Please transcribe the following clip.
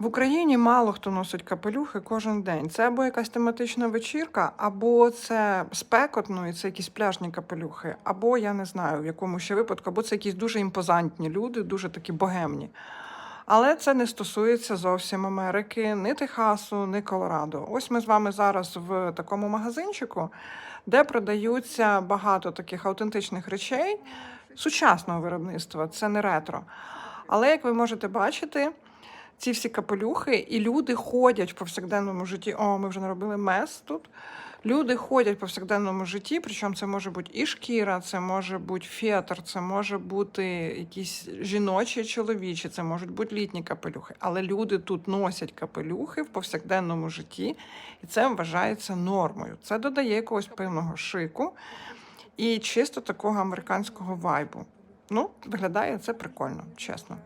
В Україні мало хто носить капелюхи кожен день. Це або якась тематична вечірка, або це спекотно, і це якісь пляжні капелюхи, або я не знаю в якому ще випадку, або це якісь дуже імпозантні люди, дуже такі богемні. Але це не стосується зовсім Америки, ні Техасу, ні Колорадо. Ось ми з вами зараз в такому магазинчику, де продаються багато таких автентичних речей сучасного виробництва, це не ретро. Але як ви можете бачити, ці всі капелюхи, і люди ходять в повсякденному житті. О, ми вже наробили мес тут. Люди ходять в повсякденному житті, причому це може бути і шкіра, це може бути фетр, це може бути якісь жіночі, чоловічі, це можуть бути літні капелюхи. Але люди тут носять капелюхи в повсякденному житті, і це вважається нормою. Це додає якогось певного шику і чисто такого американського вайбу. Ну, виглядає це прикольно, чесно.